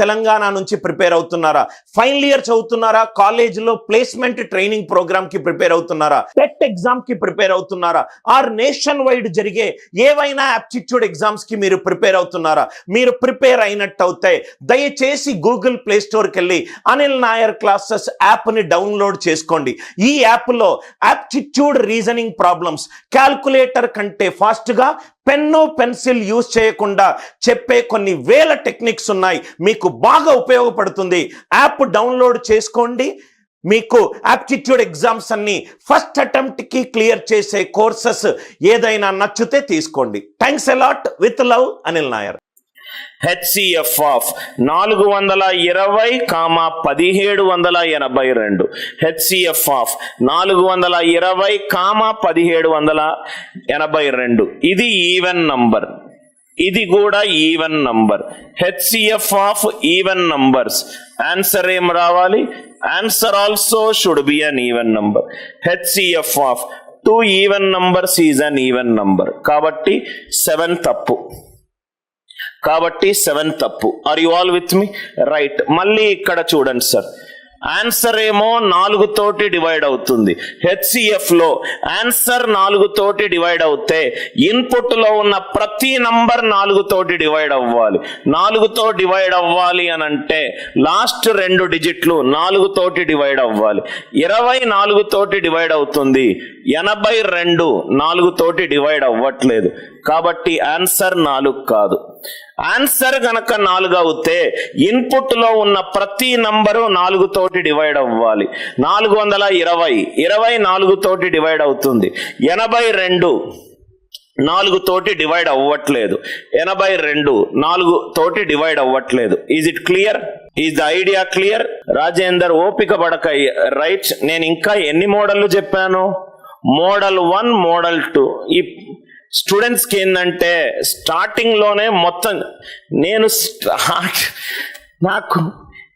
తెలంగాణ నుంచి ప్రిపేర్ అవుతున్నారా? Final year చదువుతున్నారా? కాలేజీలో ప్లేస్మెంట్ ట్రైనింగ్ ప్రోగ్రామ్కి ప్రిపేర్ అవుతున్నారా? టెట్ ఎగ్జామ్కి ప్రిపేర్ అవుతున్నారా? ఆర్ నేషన్ వైడ్ జరిగే ఏవైనా యాప్టిట్యూడ్ ఎగ్జామ్స్కి మీరు ప్రిపేర్ అవుతున్నారా? మీరు ప్రిపేర్ అయినట్టు అవుతాయి. దయచేసి గూగుల్ ప్లే స్టోర్కి వెళ్ళి అనిల్ నాయర్ క్లాసెస్ యాప్ని డౌన్లోడ్ చేసుకోండి. ఈ యాప్లో యాప్టిట్యూడ్ రీజనింగ్ ప్రాబ్లమ్స్ క్యాల్కులేటర్ కంటే ఫాస్ట్గా పెన్ను పెన్సిల్ యూజ్ చేయకుండా చెప్పే కొన్ని వేల టెక్నిక్స్ ఉన్నాయి. మీకు బాగా ఉపయోగపడుతుంది. యాప్ డౌన్లోడ్ చేసుకోండి. మీకు యాప్టిట్యూడ్ ఎగ్జామ్స్ అన్ని ఫస్ట్ అటెంప్ట్కి క్లియర్ చేసే కోర్సెస్ ఏదైనా నచ్చితే తీసుకోండి. Thanks a lot with love Anil Nair. HCF of నాలుగు వందల ఇరవై కామా పదిహేడు వందల ఎనభై రెండు. హెచ్సిఎఫ్ ఆఫ్ నాలుగు వందల ఇరవై కామా పదిహేడు వందల ఎనభై రెండు. ఇది ఈవెన్ నంబర్. ఇది కూడా even number. HCF of even numbers. Answer ఏం రావాలి? Answer also should be an even number. HCF of two even numbers is an even number. కాబట్టి సెవెన్ తప్పు. కాబట్టి సెవెన్ తప్పు. Are you all with me right మళ్ళీ ఇక్కడ చూడండి sir. Answer ఏమో నాలుగు తోటి డివైడ్ అవుతుంది. హెచ్సిఎఫ్లో ఆన్సర్ నాలుగు తోటి డివైడ్ అవుతే ఇన్పుట్లో ఉన్న ప్రతి నంబర్ నాలుగు తోటి డివైడ్ అవ్వాలి. నాలుగుతో డివైడ్ అవ్వాలి అని అంటే లాస్ట్ రెండు డిజిట్లు నాలుగు తోటి డివైడ్ అవ్వాలి. ఇరవై నాలుగు తోటి డివైడ్ అవుతుంది. ఎనభై రెండు నాలుగు తోటి డివైడ్ అవ్వట్లేదు. కాబట్టి ఆన్సర్ నాలుగు కాదు. ఆన్సర్ గనక నాలుగు అవుతే ఇన్పుట్లో ఉన్న ప్రతి నంబరు నాలుగు తోటి డివైడ్ అవ్వాలి. నాలుగు వందల ఇరవై ఇరవై నాలుగు తోటి డివైడ్ అవుతుంది. ఎనభై రెండు నాలుగు తోటి డివైడ్ అవ్వట్లేదు. ఎనభై రెండు నాలుగు తోటి డివైడ్ అవ్వట్లేదు. Is it clear is the idea clear Rajender ఓపిక పడక రైట్ నేను ఇంకా ఎన్ని మోడళ్ళు చెప్పాను? Model one model two. ఈ స్టూడెంట్స్కి ఏంటంటే స్టార్టింగ్లోనే మొత్తం నేను స్టార్ట్ నాకు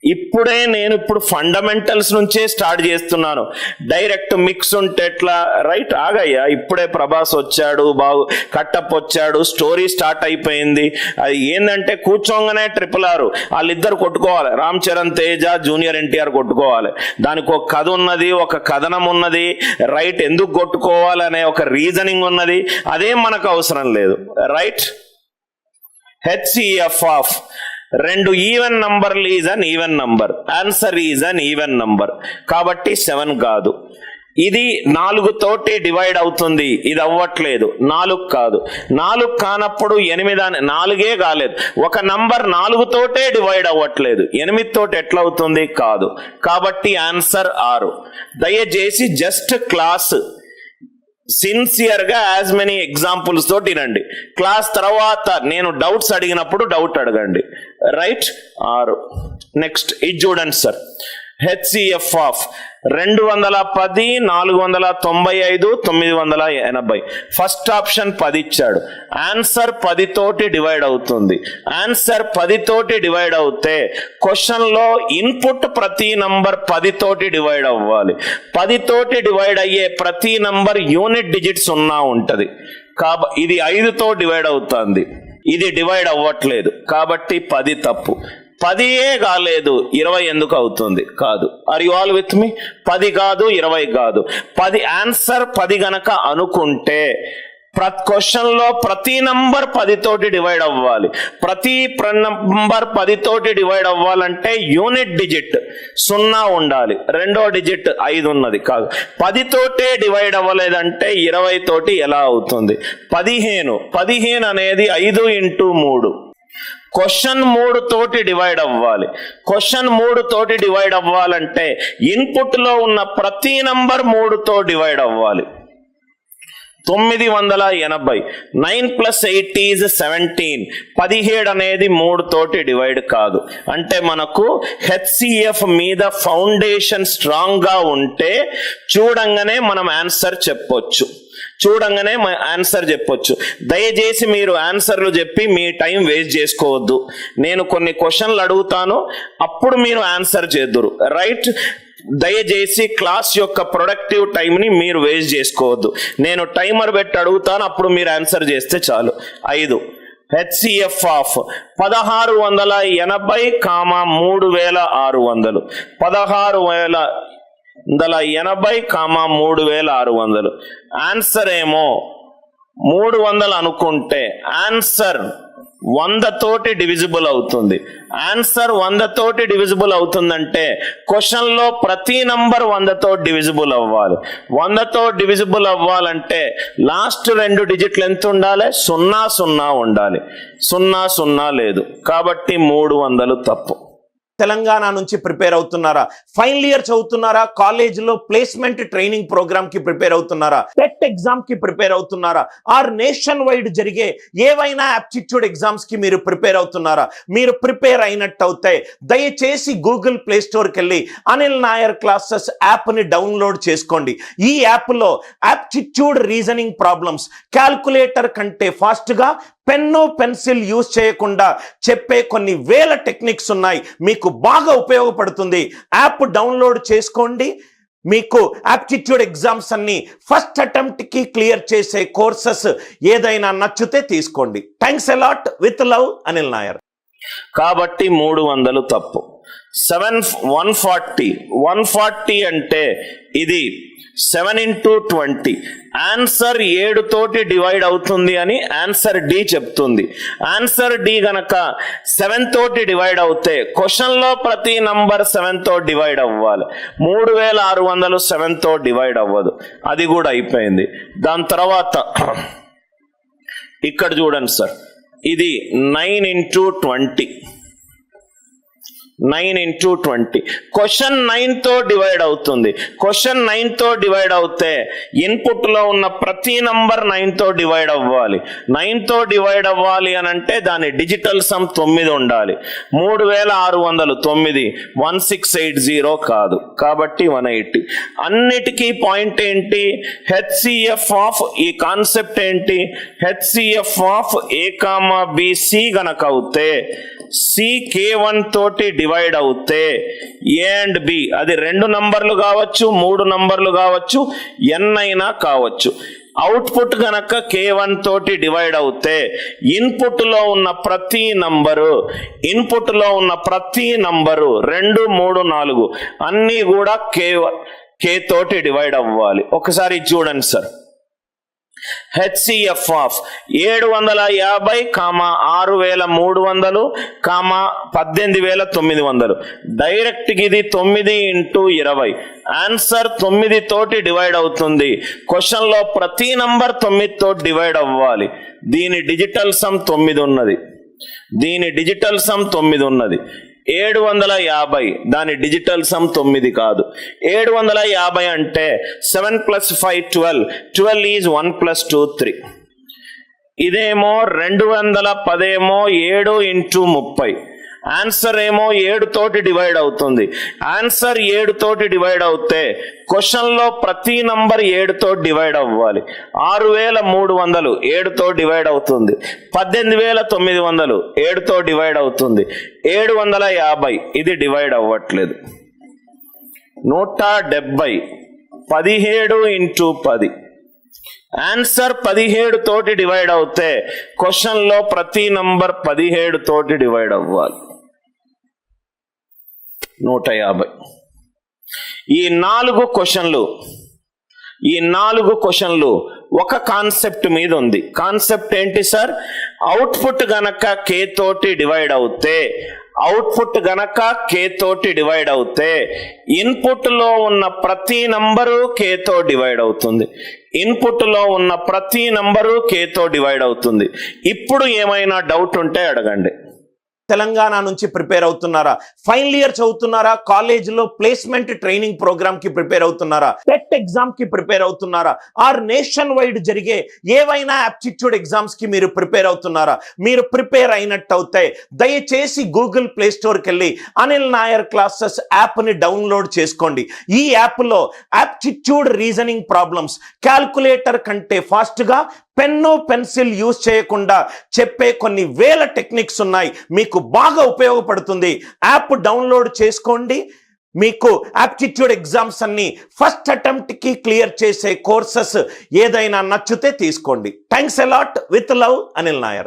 ఇప్పుడే నేను ఇప్పుడు ఫండమెంటల్స్ నుంచే స్టార్ట్ చేస్తున్నాను. డైరెక్ట్ మిక్స్ ఉంటే ఎట్లా? రైట్ ఆగయ్యా. ఇప్పుడే ప్రభాస్ వచ్చాడు బాగు కట్టప్ వచ్చాడు స్టోరీ స్టార్ట్ అయిపోయింది. అది ఏంటంటే కూర్చోగానే ట్రిపుల్ ఆర్ వాళ్ళిద్దరు కొట్టుకోవాలి. రామ్ చరణ్ తేజ జూనియర్ ఎన్టీఆర్ కొట్టుకోవాలి. దానికి ఒక కథ ఉన్నది ఒక కథనం ఉన్నది. రైట్ ఎందుకు కొట్టుకోవాలి అనే ఒక రీజనింగ్ ఉన్నది. అదేం మనకు అవసరం లేదు. రైట్ హెచ్సిఎఫ్ ఆఫ్ రెండు ఈవెన్ నంబర్లు is an even number answer is an even number కాబట్టి సెవెన్ కాదు. ఇది నాలుగు తోటి డివైడ్ అవుతుంది. ఇది అవ్వట్లేదు. నాలుగు కాదు. నాలుగు కానప్పుడు ఎనిమిది అని నాలుగే కాలేదు. ఒక నంబర్ నాలుగు తోటే డివైడ్ అవ్వట్లేదు. ఎనిమిది తోటి ఎట్లా అవుతుంది? కాదు. కాబట్టి ఆన్సర్ ఆరు. దయచేసి జస్ట్ క్లాస్ సిన్సియర్గా యాజ్ మెనీ ఎగ్జాంపుల్స్ తోటి వినండి క్లాస్ తర్వాత నేను డౌట్స్ అడిగినప్పుడు డౌట్ అడగండి. రైట్ ఆరు నెక్స్ట్ ఇది చూడండి సార్ హెచ్సిఎఫ్ ఆఫ్ రెండు వందల పది నాలుగు వందల తొంభై ఐదు తొమ్మిది వందల ఎనభై. ఫస్ట్ ఆప్షన్ పది ఇచ్చాడు ఆన్సర్ పది తోటి డివైడ్ అవుతుంది. ఆన్సర్ పది తోటి డివైడ్ అవుతే క్వశ్చన్లో ఇన్పుట్ ప్రతి నంబర్ పది తోటి డివైడ్ అవ్వాలి. పది తోటి డివైడ్ అయ్యే ప్రతి నంబర్ యూనిట్ డిజిట్స్ ఉన్నా ఉంటుంది. కాబ ఇది ఐదుతో డివైడ్ అవుతుంది. ఇది డివైడ్ అవ్వట్లేదు. కాబట్టి పది తప్పు. పదియే కాలేదు ఇరవై ఎందుకు అవుతుంది? కాదు. Are you all with me పది కాదు ఇరవై కాదు. పది ఆన్సర్ పది గనక అనుకుంటే ప్రతి క్వశ్చన్లో ప్రతి నంబర్ పదితోటి డివైడ్ అవ్వాలి. ప్రతి నంబర్ పదితోటి డివైడ్ అవ్వాలంటే యూనిట్ డిజిట్ సున్నా ఉండాలి. రెండో డిజిట్ ఐదు ఉన్నది కాదు. పదితోటే డివైడ్ అవ్వలేదంటే ఇరవై తోటి ఎలా అవుతుంది? పదిహేను. పదిహేను అనేది ఐదు ఇంటూ మూడు. క్వశ్చన్ మూడు తోటి డివైడ్ అవ్వాలి. క్వశ్చన్ మూడు తోటి డివైడ్ అవ్వాలంటే ఇన్పుట్లో ఉన్న ప్రతి నంబర్ మూడుతో డివైడ్ అవ్వాలి. తొమ్మిది వందల ఎనభై. Nine plus eight is seventeen పదిహేడు అనేది మూడు తోటి డివైడ్ కాదు. అంటే మనకు హెచ్సిఎఫ్ మీద ఫౌండేషన్ స్ట్రాంగ్గా ఉంటే చూడంగానే మనం ఆన్సర్ చెప్పొచ్చు. చూడంగానే ఆన్సర్ చెప్పొచ్చు. దయచేసి మీరు ఆన్సర్లు చెప్పి మీ టైం వేస్ట్ చేసుకోవద్దు. నేను కొన్ని క్వశ్చన్లు అడుగుతాను అప్పుడు మీరు ఆన్సర్ చేద్దురు. రైట్? దయచేసి క్లాస్ యొక్క ప్రొడక్టివ్ టైంని మీరు వేస్ట్ చేసుకోవద్దు. నేను టైమర్ పెట్టి అడుగుతాను అప్పుడు మీరు ఆన్సర్ చేస్తే చాలు. ఐదు. హెచ్సిఎఫ్ ఆఫ్ పదహారు వందల ఎనభై కామ మూడు వేల ఆరు వందలు. పదహారు వేల వందల ఎనభై కామా మూడు వేల ఆరు వందలు. ఆన్సర్ ఏమో మూడు వందలు అనుకుంటే ఆన్సర్ వంద తోటి డివిజిబుల్ అవుతుంది. ఆన్సర్ వంద తోటి డివిజిబుల్ అవుతుందంటే క్వశ్చన్లో ప్రతి నంబర్ వందతో డివిజిబుల్ అవ్వాలి. వందతో డివిజిబుల్ అవ్వాలంటే లాస్ట్ రెండు డిజిట్లు ఎంత ఉండాలి సున్నా సున్నా ఉండాలి. సున్నా సున్నా లేదు. కాబట్టి మూడు వందలు తప్పు. తెలంగాణ నుంచి ప్రిపేర్ అవుతున్నారా? ఫైనల్ ఇయర్ చదువుతున్నారా? కాలేజీలో ప్లేస్మెంట్ ట్రైనింగ్ ప్రోగ్రామ్కి ప్రిపేర్ అవుతున్నారా? టెట్ ఎగ్జామ్కి ప్రిపేర్ అవుతున్నారా? ఆర్ నేషన్ వైడ్ జరిగే ఏవైనా ఆప్టిట్యూడ్ ఎగ్జామ్స్కి మీరు ప్రిపేర్ అవుతున్నారా? మీరు ప్రిపేర్ అయినట్టు అవుతాయి దయచేసి గూగుల్ ప్లే స్టోర్కి వెళ్ళి అనిల్ నాయర్ క్లాసెస్ యాప్ని డౌన్లోడ్ చేసుకోండి. ఈ యాప్లో యాప్టిట్యూడ్ రీజనింగ్ ప్రాబ్లమ్స్ క్యాల్కులేటర్ కంటే ఫాస్ట్గా పెన్ను పెన్సిల్ యూజ్ చేయకుండా చెప్పే కొన్ని వేల టెక్నిక్స్ ఉన్నాయి. మీకు బాగా ఉపయోగపడుతుంది. యాప్ డౌన్లోడ్ చేసుకోండి. మీకు యాప్టిట్యూడ్ ఎగ్జామ్స్ అన్ని ఫస్ట్ అటెంప్ట్కి క్లియర్ చేసే కోర్సెస్ ఏదైనా నచ్చితే తీసుకోండి. Thanks a lot with love Anil Nair. కాబట్టి మూడు వందలు తప్పు. Seven one forty. One forty అంటే ఇది సెవెన్ ఇంటూ ట్వంటీ. ఆన్సర్ ఏడు తోటి డివైడ్ అవుతుంది అని ఆన్సర్ డి చెప్తుంది. ఆన్సర్ డి గనక సెవెన్ తోటి డివైడ్ అవుతే క్వశ్చన్లో ప్రతి నంబర్ సెవెన్తో డివైడ్ అవ్వాలి. మూడు వేల ఆరు వందలు సెవెన్తో డివైడ్ అవ్వదు. అది కూడా అయిపోయింది. దాని తర్వాత ఇక్కడ చూడండి సార్. ఇది nine into twenty. Nine into twenty. Question నైన్తో divide అవుతుంది. క్వశ్చన్ నైన్తో డివైడ్ అవుతే ఇన్పుట్లో ఉన్న ప్రతి నంబర్ నైన్తో డివైడ్ అవ్వాలి. నైన్తో డివైడ్ అవ్వాలి అని అంటే దాని డిజిటల్ సమ్ తొమ్మిది ఉండాలి. మూడు వేల ఆరు వందలు తొమ్మిది. వన్ సిక్స్ ఎయిట్ జీరో కాదు. కాబట్టి వన్ ఎయిటీ అన్నిటికీ పాయింట్ ఏంటి? హెచ్సిఎఫ్ ఆఫ్ ఈ కాన్సెప్ట్ ఏంటి? హెచ్సిఎఫ్ ఆఫ్ ఏ కామా గనక అవుతే సి కే వన్ తోటి డివైడ్ అవుతే ఏ అండ్ బి అది రెండు నంబర్లు కావచ్చు మూడు నంబర్లు కావచ్చు ఎన్ అయినా కావచ్చు. అవుట్పుట్ కనుక కే వన్ తోటి డివైడ్ అవుతే ఇన్పుట్లో ఉన్న ప్రతి నంబరు ఇన్పుట్లో ఉన్న ప్రతి నంబరు రెండు మూడు నాలుగు అన్నీ కూడా కే కే తోటి డివైడ్ అవ్వాలి. ఒకసారి చూడండి సార్ హెచ్సిఎఫ్ ఆఫ్ ఏడు వందల యాభై కామ ఆరు వేల మూడు వందలు కామ పద్దెనిమిది వేల తొమ్మిది వందలు. డైరెక్ట్ ఇది తొమ్మిది ఇంటూ ఇరవై. ఆన్సర్ తొమ్మిది తోటి డివైడ్ అవుతుంది. క్వశ్చన్లో ప్రతి నంబర్ తొమ్మిదితో డివైడ్ అవ్వాలి. దీని డిజిటల్ సమ్ తొమ్మిది ఉన్నది. దీని డిజిటల్ సమ్ తొమ్మిది ఉన్నది. ఏడు వందల యాభై. దాని డిజిటల్ సమ్ తొమ్మిది కాదు. ఏడు వందల యాభై అంటే seven plus five twelve. Twelve is one plus two three. ఇదేమో రెండు వందల పదేమో ఏడు ఇంటూ ముప్పై. ఆన్సర్ ఏమో ఏడు తోటి డివైడ్ అవుతుంది. ఆన్సర్ ఏడు తోటి డివైడ్ అవుతే క్వశ్చన్లో ప్రతి నంబర్ ఏడుతో డివైడ్ అవ్వాలి. ఆరు వేల మూడు వందలు ఏడుతో డివైడ్ అవుతుంది. పద్దెనిమిది వేల తొమ్మిది వందలు ఏడుతో డివైడ్ అవుతుంది. ఏడు వందల యాభై ఇది డివైడ్ అవ్వట్లేదు. నూట డెబ్బై పదిహేడు ఇంటూ పది. ఆన్సర్ పదిహేడు తోటి డివైడ్ అవుతే క్వశ్చన్లో ప్రతి నంబర్ పదిహేడు తోటి డివైడ్ అవ్వాలి. నూట యాభై. ఈ నాలుగు క్వశ్చన్లు ఈ నాలుగు క్వశ్చన్లు ఒక కాన్సెప్ట్ మీద ఉంది. కాన్సెప్ట్ ఏంటి సార్? అవుట్పుట్ గనక కే తోటి డివైడ్ అవుతే అవుట్పుట్ గనక కే తోటి డివైడ్ అవుతే ఇన్పుట్లో ఉన్న ప్రతి నంబరు కే తో డివైడ్ అవుతుంది. ఇన్పుట్లో ఉన్న ప్రతి నంబరు కేతో డివైడ్ అవుతుంది. ఇప్పుడు ఏమైనా డౌట్ ఉంటే అడగండి. తెలంగాణ నుంచి ప్రిపేర్ అవుతున్నారా? ఫైనల్ ఇయర్ చదువుతున్నారా? కాలేజీలో ప్లేస్మెంట్ ట్రైనింగ్ ప్రోగ్రామ్కి ప్రిపేర్ అవుతున్నారా? టెట్ ఎగ్జామ్కి ప్రిపేర్ అవుతున్నారా? ఆర్ నేషన్ వైడ్ జరిగే ఏవైనా ఆప్టిట్యూడ్ ఎగ్జామ్స్కి మీరు ప్రిపేర్ అవుతున్నారా? మీరు ప్రిపేర్ అయినట్టు అవుతాయి దయచేసి గూగుల్ ప్లే స్టోర్కి వెళ్ళి అనిల్ నాయర్ క్లాసెస్ యాప్ని డౌన్లోడ్ చేసుకోండి. ఈ యాప్లో యాప్టిట్యూడ్ రీజనింగ్ ప్రాబ్లమ్స్ క్యాల్కులేటర్ కంటే ఫాస్ట్గా పెన్ను పెన్సిల్ యూజ్ చేయకుండా చెప్పే కొన్ని వేల టెక్నిక్స్ ఉన్నాయి. మీకు బాగా ఉపయోగపడుతుంది. యాప్ డౌన్లోడ్ చేసుకోండి. మీకు యాప్టిట్యూడ్ ఎగ్జామ్స్ అన్ని ఫస్ట్ అటెంప్ట్కి క్లియర్ చేసే కోర్సెస్ ఏదైనా నచ్చితే తీసుకోండి. Thanks a lot with love Anil Nair.